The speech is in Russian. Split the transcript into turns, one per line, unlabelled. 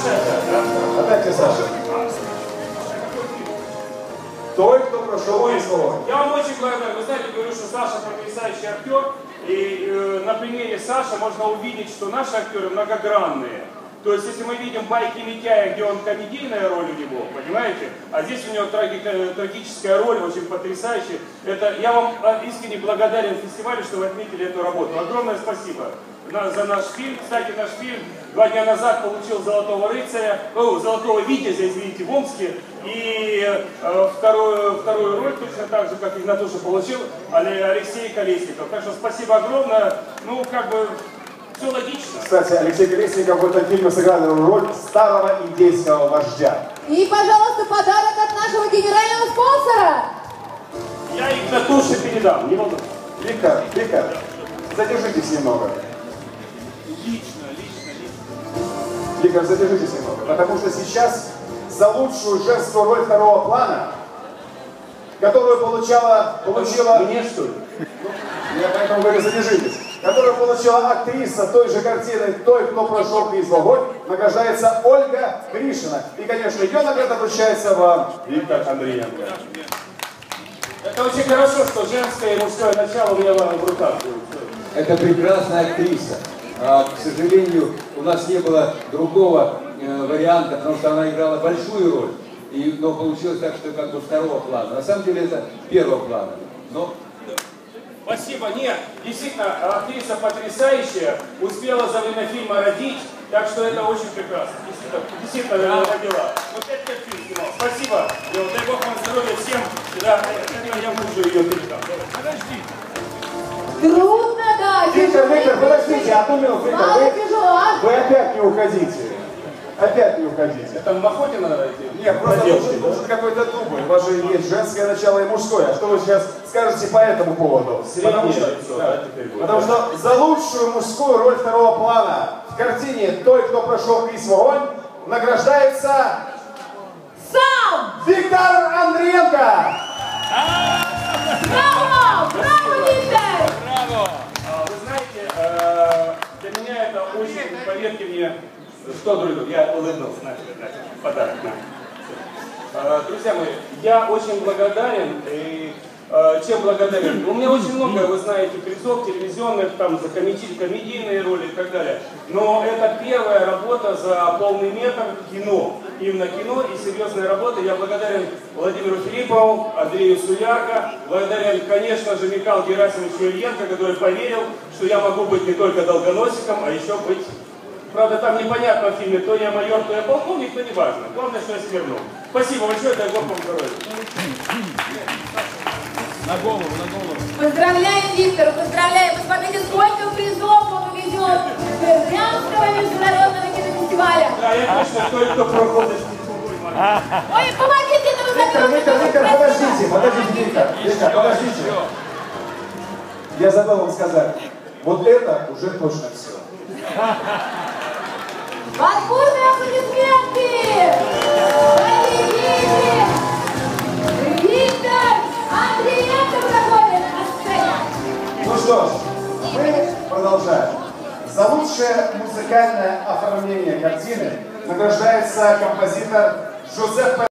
Опять Саша. Той, кто прошел
Ой,
СВО.
Я вам очень благодарен. Вы знаете, говорю, что Саша потрясающий актер. И э, на примере Саши можно увидеть, что наши актеры многогранные. То есть, если мы видим байки Митяя, где он комедийная роль у него, понимаете? А здесь у него траги- э, трагическая роль, очень потрясающая. Это, я вам э, искренне благодарен фестивалю, что вы отметили эту работу. Огромное спасибо за наш фильм. Кстати, наш фильм два дня назад получил Золотого рыцаря, о, Золотого Витязя, извините, в Омске. И э, вторую, вторую роль точно так же, как Игнатуша получил, Але- Алексей Колесников. Так что спасибо огромное. Ну, как бы, все логично.
Кстати, Алексей Колесников в этом фильме сыграл роль старого индейского вождя.
И, пожалуйста, подарок от нашего генерального спонсора.
Я Игнатуше передам, не волнуйтесь.
Виктор, Виктор, задержитесь немного.
Лично, лично, лично.
Виктор, задержитесь немного. Потому что сейчас за лучшую женскую роль второго плана, которую получала, получила...
Мне что ли?
Я поэтому говорю, задержитесь. Которую получила актриса той же картины «Той, кто прошел квиз в огонь», награждается Ольга Гришина. И, конечно, ее награда вручается вам, Виктор Андреенко.
Это очень хорошо, что женское и мужское начало у меня в руках.
Это прекрасная актриса. А, к сожалению, у нас не было другого э, варианта, потому что она играла большую роль. И, но получилось так, что как бы второго плана. На самом деле это первого плана. Но
Спасибо. Нет, действительно, актриса потрясающая, успела за время фильма родить, так что это очень прекрасно. Действительно, действительно родила. Вот пять лет фильм снимал. Спасибо. И вот дай Бог вам здоровья всем. Да, я, я мужу ее передам. Подожди.
Виктор. Виктор, подождите, одну минуту, Виктор, вы,
а?
вы опять не уходите. Опять не уходите.
Это в охоте надо идти?
Нет, просто
Девушки,
нужен,
да?
нужен какой-то дубль. У вас же есть женское начало и мужское. А что вы сейчас скажете по этому поводу?
Среднее
Потому что,
лицо,
да,
да, теперь будет,
потому
да?
что за лучшую мужскую роль второго плана в картине «Той, кто прошел в огонь» награждается
Сам!
Виктор Андриенко!
Браво!
Это очень, поверьте мне, что, друзья, я улыбнулся, тебе, подарок. Э, Друзья мои, я очень благодарен, и э, чем благодарен? У меня очень много, вы знаете, призов телевизионных, там, за комеди- комедийные роли и так далее. Но это первая работа за полный метр кино. Именно кино и серьезная работа. Я благодарен Владимиру Филиппову, Андрею Суярко, благодарен, конечно же, Михаилу Герасимовичу Ильенко, который поверил, что я могу быть не только долгоносиком, а еще быть Правда, там непонятно в фильме, то я майор, то я полковник, но не важно. Главное, что я свернул. Спасибо большое, дай Бог вам здоровья.
Поздравляем, Виктор, поздравляем. Посмотрите, сколько призов он увезет с Бердянского международного
той, кто проходит.
Ой, помогите этому
Виктор, Виктор, Виктор, подождите, подождите, Виктор, Виктор, подождите. Я забыл вам сказать, вот это уже точно все.
Бурные аплодисменты!
За лучшее музыкальное оформление картины награждается композитор Жозеф